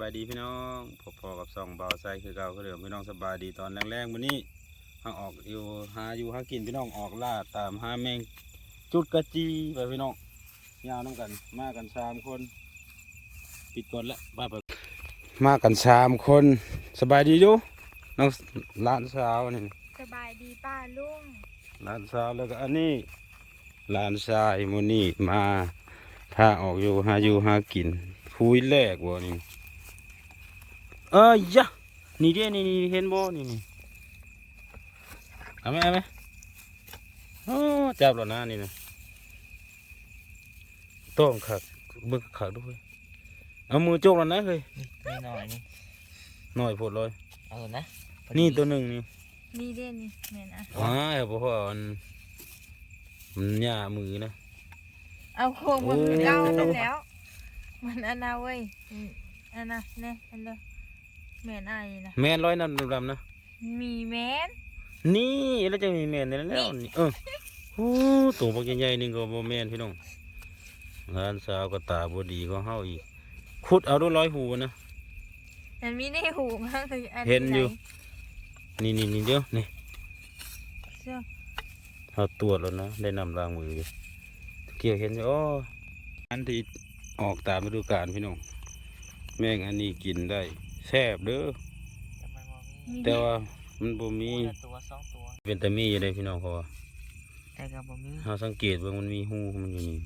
บายดีพี่น้องพบพอกับสองเบาไซคือเก่าคือเดิมพี่น้องสบายดีตอนแรงๆวันนี้หาออกอยู่หาอยู่หากินพี่น้องออกล่าตามหาแมงจุดกระจีไปพี่น้องยาวน้ำกัน มากันสามคน ปิดก่อนละมาไปมากันสามคนสบายดีอยู่น้องหลานสาวนี่สบายดีป้าลุงหลานสาวแล้วก็อันนี้หลานชายโมนี่มาพาออกอยู่หาอยู่หากินคุยแรกบ่นี่ เอ้ยยะนี่เด้นี่นี่เห็นบ่นี่นี่เอาไหมเอาไหมโอ้จับแล้วนะนี่นะต้มขักเบิ่งขักด้วยเอามือโจกแล้วนะเฮ้ยนี่หน่อยนี่หน่อยโพดเลยเอานะพอดีนี่ตัวหนึ่งนี่นี่เด่นนี่แม่นอะอ้ายเพราะว่ามันมันหญ้ามือนะเอาโคมมาคือเก่านั่นแล้วมันอันน่ะเว้ยอืมอันน่ะแน่อันเด้อ แม่นอายนะแม่นร้อยน้ำดำๆนะมีแม่นนี่แล้วจะมีแมนในนั้นแล้วนี่นี่เออโอ้ตัวบักใหญ่ๆนี่ก็บ่แม่นพี่น้องงานสาวก็ตาบ่ดีก็เฮาอีกขุดเอาด้วยร้อยหูนะมันมีในหูมากเลยอันเห็นอยู่ไนี่นี่นี่เด้อนี่เสื้อเฮาตรวจแล้วนะได้นำล้างมืออยู่เกี่ยวเห็นอยู่อ๋ออันที่ออกตามฤดูกาลพี่น้องแม่งอันนี้กินได้ แซ่บเด้อแต่มันบ่มีมีแต่ว่ามันบ่มีมีละตัวสองตัวเป็นแต่มีอยู่ได้พี่น้องเพราะว่าแต่ก็บ่มีเฮาสังเกตว่ามันมีหูมันอยู่นี่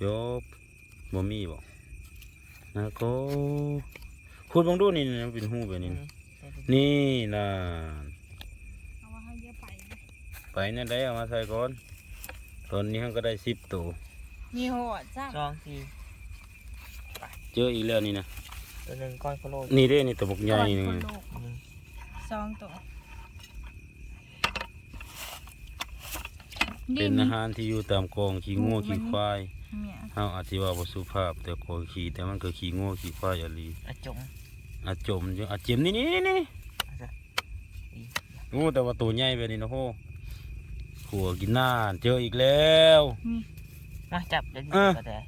จบบ่มีบ่นะก็คุณลองดูนี่นะมันเป็นหูแบบนี้อืนะมแต่ก็นี่น่ะเอาว่าให้เยอะไปนะไปนั่นได้เอามาใส่ก่อน ตอนนี้เราก็ได้สิบตัวมีหัวจ้าสองสี่ เจออีกแล้วนี่นะตัวหนึ่งก้อนโคโลนี่เด้นี่ตัวบกใหญ่นี่คนนะลูกหนึ่งสองตัวเป็นอาหารที่อยู่ตามกองขี้งูขี้ควายเนี่ยเฮาอาจสิว่าบ่สุภาพ แต่กองขี้แต่มันก็ขี้งูขี้ควายอะลีอะจงอาจมอยู่อาจเจ็มนี่นี่นี่นี่อาจจะอีโอ้แต่ว่าตัวใหญ่แบบนี้นะโหขัวกินนานเจออีกแล้วมาจับเดี๋ยวเออก็ได้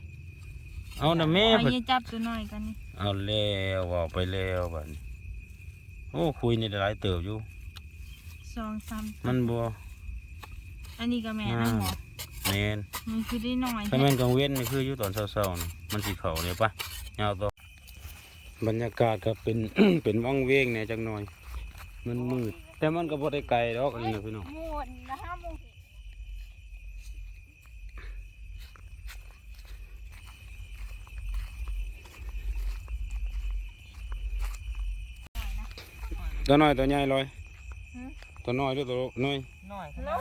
เอานะแม่เอาเพิ่นเยจับตัวหน่อยกันนี่เอาแล้วว่าไปแล้วบัดนี้โอ้คุยนี่ได้หลายเติบอยู่ สองสามมันบ่อันนี้ก็แม่นะหมอแม่นมันคือได้หน่อยถ้าแม่นกลางเว้นนี่คืออยู่ตอนเช้าๆนี่มันสิเข้าเนี่ยปะยาวต่อบรรยากาศก็เป็น เป็นวังเวงเนี่ยจักหน่อย มันมืดแต่มันก็บ่ได้ไกลดอกอันนี้นะพี่น้อง หมดนะห้าโมง ตัวน้อยตัวใหญ่ลอยตัวน้อยหรือตัวน้อยหน่อยขน้นาอด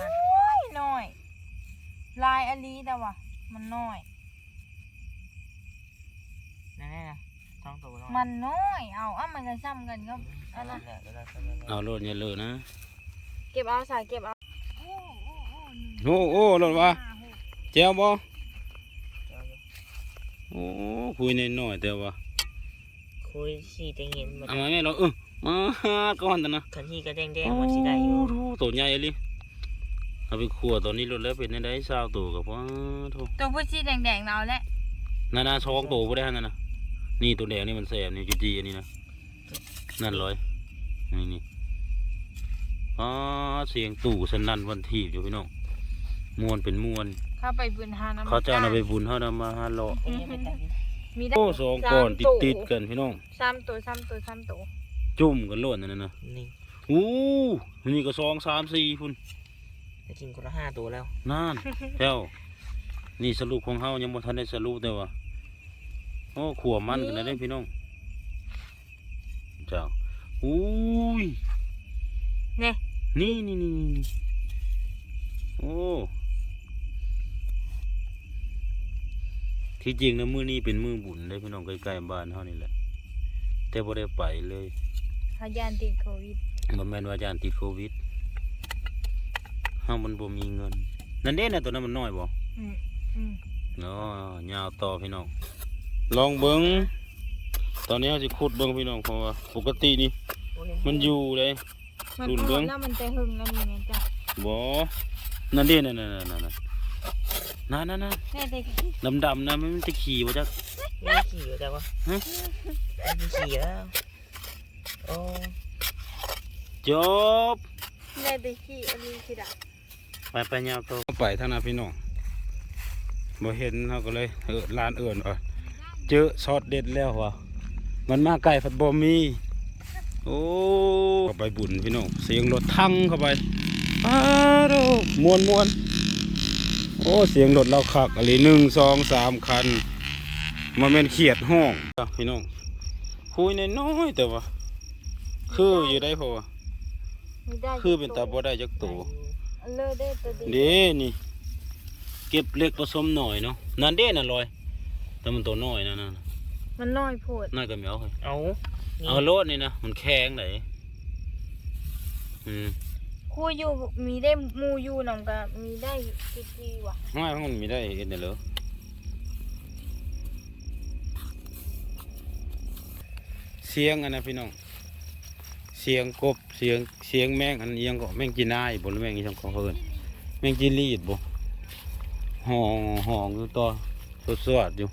ยน้อยลายอันนี้แต่ว่ามันน้อยนั่นแน่นะสองตัวน้อยมันน้อยเอาอะมันจะซ้ำกันก็อันนั่นั้นนแหละเดี๋ยวเราจะมาเอาโลดอย่าเลอะนะเก็บเอาใส่เก็บเอาโอ้โอ้โลดว่าแจ้วบ่เดี๋ยวโอ้คุยน้อยๆแต่ว่าคุยขี้แดงเห็นมันเอามาแม่เราเออ มาก่อนแต่นะคันที่ก็แดงแดงๆมันสิได้อยู่โโหตัวใหญ่เลยเอาไปขัวตอนนี้รถแล้วเป็นได้สาวตัวกับว่าโถตัวผู้ชีแดงๆเราแหละนานาช้องตัวบ่ได้หั่นน่ะนะนี่ตัวแดงนี่มันแสบนี่จุจีอันนี้นะนั่นร้อยนี่นี่อ๋อเสียงตู่สนั่นวันทีบอยู่พี่น้องมวนเป็นมวนเข้าไปบุญหาน้ำเขาจะเอาไปบุญเขานำมาหาเลาะเป็นยังไงแต่นี่มีได้โอ้สองก้อนติดสามติดตัวๆกันพี่น้องซ้ำตัวซ้ำตัวซ้ำตัว จุ่มกันโลดนั่นน่ะนะนี่อู้นี่ก็สองสามสี่พุ่นได้กินคนละห้าตัวแล้วนั่นแก้วนี่สรุปของเฮายังบ่ทันได้สรุปแต่ว่าโอ้ขัวมันกันนะเด้พี่น้องเจ้าอุ้ยเนี่ยนี่นี่นี่นี่โอ้ที่จริงนะมือนี้เป็นมือบุญเลยพี่น้องใกล้ๆบ้านเฮานี่แหละแต่บ่ได้ไปเลย พยานติดโควิดบ่แม่นว่าญาติติดโควิดเฮามันบ่มีเงิน นั่นเด้น่ะตัวนั้นมันน้อยบ่อืมอืมเนาะยาวต่อพี่น้อง ลองเบิ้งตอนนี้เราจะขุดเบิ้งพี่น้องเพราะว่าปกตินี่โอ้เห็มันอยู่เลย มันรุ่นพเบิ่องแล้วมันจะหึงแล้วนี่ไงจ้ะบ่นั่นเด้นั่นนั่นนั่นนั่นนั่นนั่นนั่นแน่แต่ขี้ดำดำๆนะมันจะขี่วะจ๊ะไม่ขี่อยู่แต่ว่าฮะไม่ขี่แล้วโอ้ จบแน่แต่ขี้อันนี้คือดักไปไปยาวโตไปทางนั้นพี่น้องบ่เห็นเขาก็เลยเออร้านเอื่นว่ะเจอซอสเด็ดแล้วว่ะมันมาไก่ผัดบะหมี่โอ้เข้าไปบุญพี่น้องเสียงรถทั้งเข้าไปอ้าวโธ่มวนมวนโอ้เสียงรถเราขักอะไรหนึ่งสองสามคันมันเป็นเขียดห้องจ้ะพี่น้องคุยน้อยๆแต่ว่า คืออยู่ได้พอวะมีได้คือเป็นตาบ่ได้จักตัวอันเลิศได้ตัวดีเด้นี่ เก็บเล็กผสมหน่อยเนาะนั่นเด้น่ะลอย แต่มันตัวน้อยนะนั่นน่ะมันน้อยโพดน่าก็ไม่เอาเฮ้ยเอานี่เอาโลดนี่นะมันแข็งไหนอืมคู่อยู่มีได้หมูอยู่นำก็มีได้กี่ทีว่ะห้อยมันมีได้เอ็นเด้อเหรอเสียงอันนะพี่น้อง เสียงกบเสียงเสียงแมงอันเอียงก็แมงจีนายบ่หรือแมงอีหยังของเขาเอิ้นแมงจีรีดบ่ห้องห้องอยู่ต่อสวดๆอยู่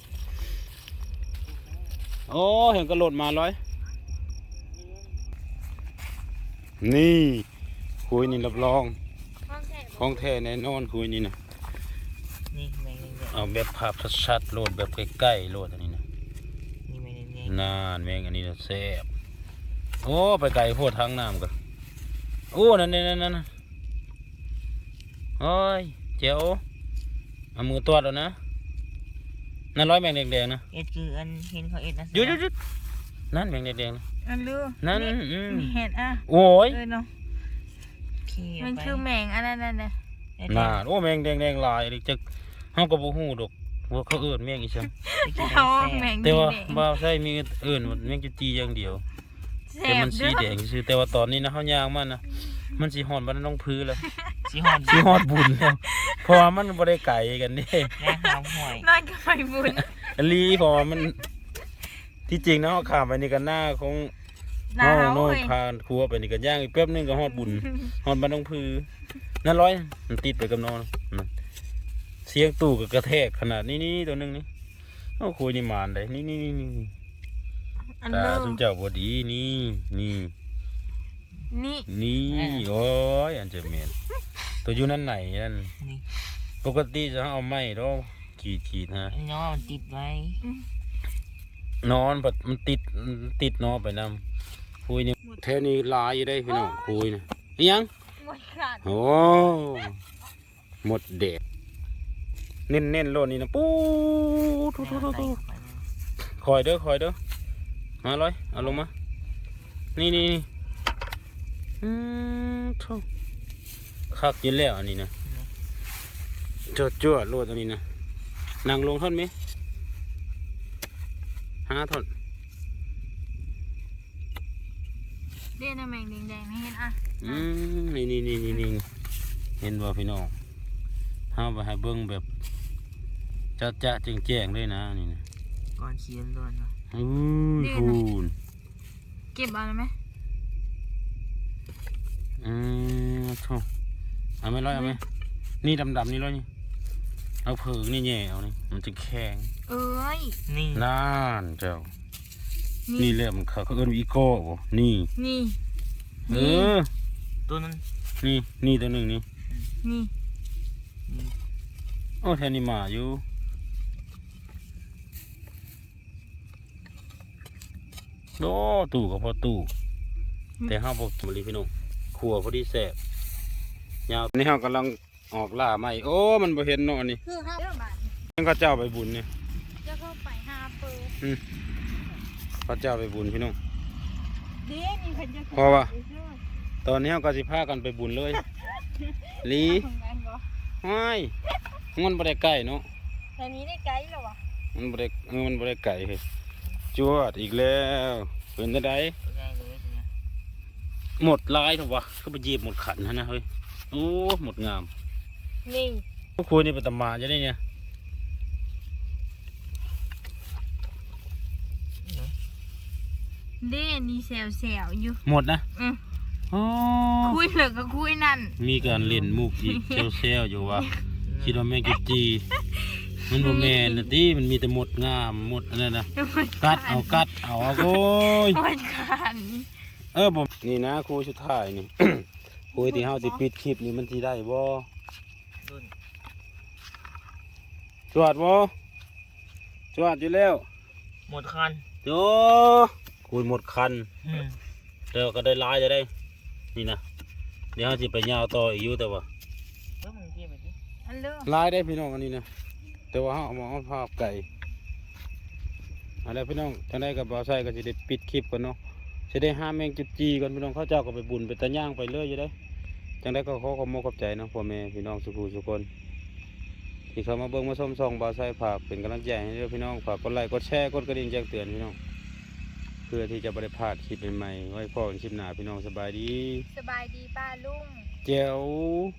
โอ้เห็นกระโดดมาร้อย นี่คุยนี่รับรองห้องแท้ของแท้แน่นอนคุยนี่นะนี่แมงแดงเอาแบบภาพชัดๆโหลดแบบใกล้ๆโหลดอันนี้นะๆนี่แมงแดงนานแมงอันนี้นะแซ่บ โอ้ ไปไกลโพดทางน้ำกันโอ้ นั่นนั่นนั่นนั่นโอ้ย เจ้าเอามือตรวจแล้วนะนั่นร้อยแมงแดงๆนะๆเอ็ดคืออันเห็นเขาเอ็ดนะหยุดหยุดหยุดนั่นแมงแดงๆนะอันลือนั่นอืมเห็นอะโอ้ยเออเนาะขี่มันไปคือแมงอันนั้นน่ะนะเอ็ดน่าโอ้แมงแดงๆลายอีกจักเฮาก็บ่ฮู้ดอกว่าเขาเอิ้นแมงอีจังไปกินเขาแซ่บแมงแต่ว่าแดงบ่าวใช่มีเอิ้นว่าแมงจุจีอย่างเดียว แสแต่บมันสีเด้อแดงซื่อๆแต่ว่าตอนนี้นะเฮาย่างมันนะมันสิฮอดบ่น้องพื้นแล้วสีหอมสิฮอดบุญแล้วเพราะว่ามันบ่ได้ไกลกันเด้แม่หาวห่วยนั่นก็ไปบุญอลีเพราะว่ามัน ที่จริงนะเฮาข้ามไปนี่ก็หน้าของหนาเฮาวโน่นเว้ยพานครัวไปนี่ก็ย่างอีกแป๊บนึงก็ฮอดบุญฮอดบ้านน้องพื้นนั่นร้อยมันติดไปกับนอนนั่นเสียงตู้ก็กระแทกขนาดนี้นี่ตัวหนึงนี่โอ้คุยนี่มานได้นี่นี่นี่นี่ อันตาเลิศสุเจ้าบดีนี่นี่ นี่นี่โอ้ยอันจะเมียนตัวอยู่นั่นไหนนั่นนี่ ปกติจะเอาไม้ดอกขีดขีดฮะอันน้องมันติดไว้นอนแบบมันติดมันติดนอนไปนำคุยนี่แถวนี้หลายอยู่ได้พี่น้องคุยนี่อิหยังหมดขาดโอ้หมดเด็กเน้นเน้นๆโลดนี่นะปู๊ทุทุทุทุคอยเด้อคอยเด้อ มาเลยเอาลงมา นี่นี่นี่อืมทุคักอยินแล้วอันนี้นะจวดจวดโลดอันนี้นะนั่งลงท่อนไหมห้าท่อนเด่นนะแมงแดงๆนี่เห็นอะอืมนี่นี่นี่นี่นี่เห็นบ่พี่น้องห้าไปให้เบิ้งแบบจะจะแจ้งแจ้งๆเลยนะนี่นะ ก่อนเชียนล้วนเนาะอู้ยพูนเก็บเอะไรไหมอืมโถ่เอาไหม่ร้อยเอาไหมนี่ดำดำๆนี่ร้อยนี่เอาเผิงนี่แย่เอานี่มันจะแข็งเอ้ยนี่น่านเจ้า นี่นี่แหละมันเขาเขาเอิ้นว่าอีโก้บ่นี่ นี่ เออ ตัวนั้น นี่ นี่ตัวหนึ่งนี่ นี่นี่โอ้แทนนี่หมาอยู่ โอ้ตู้ก็พอตู้ แต่ห้าบอกกินบริพี่น้องครัวพอดีแสบยาวนี่เฮากำลังออกล่าใหม่โอ้ มันบ่เห็นเนาะอันนี่คือห้าเรื่องบาทนั่นเขาเจ้าไปบุญเนี่ยจะเข้าไปห้าเปิดเขาเจ้าไปบุญพี่น้องเดี๋ยวนี่เพิ่นจะพอวะตอนนี้เฮาก็สิพากันไปบุญเลยลีทำงานบ่ห้ายมันบ่ได้ใกล้เนาะแต่นี้ได้ไกด์แล้ววะมันบ่ได้เออมันบ่ได้ไกลเฮ้ย จวดอีกแล้วเป็นจังไดตัวใหญ่เลยตัวเนี้ยหมดลายเถอะวะก็ไปเหยียบหมดขันหั่นนะเฮ้ยโอ้หมดงามนี่พวกคุยนี่เป็นตำมาจะได้เนี่ยเด่นี่แซวๆอยู่หมดนะอืมโอ้คุยเหลือก็คุยนั่น มีการเล่นมุกอีกเซลเซลอยู่วะคิดว่าแม่งกิจี มันบ่แม่นน่ะติมันมีแต่หมดงามหมดอันนั้นน่ะกัดเอากัดเอาเอาโอ้ยหมดกันเออผมนี่นะครูสุดท้ายนี่ ครูที่เฮาสิปิดคลิปนี่มันสิได้บ่รุ่นจวดบ่จวดอยู่แล้ว หมดคันโจคุยหมดคันอืมเดี๋ยวก็ได้หลายจะได้ นี่นะเดี๋ยวเฮาสิไปยาวต่ออีกอยู่แต่ว่าเพิ่มมึงเทียบไปดิอันเลือกหลายได้พี่น้องอันนี้นะ แต่ว่าเฮาเอามาเอาภาพไก่เอาละพี่น้องจังได๋ก็บ่ใส่ก็สิได้ปิดคลิปก่อนเนาะสิได้ห้ามแมงจุดจีก่อนพี่น้องเขาเจ้าก็ไปบุญไปตะย่างไปเลยอยู่ได้จังได๋ก็ขอขอบคุณขอบใจเนาะพ่อแม่พี่น้องสุขทุกคนที่เข้ามาเบิ่งมาชมส่องบ่าวไส้ฝากเป็นกำลังใจให้เด้อพี่น้องฝากกดไลค์กดแชร์กดกระดิ่งแจ้งเตือนพี่น้อง เพื่อที่จะบ่ได้พลาดคลิปใหม่ๆไว้พอกันคลิปหน้าพี่น้องสบายดี สบายดีป้าลุงแจ๋ว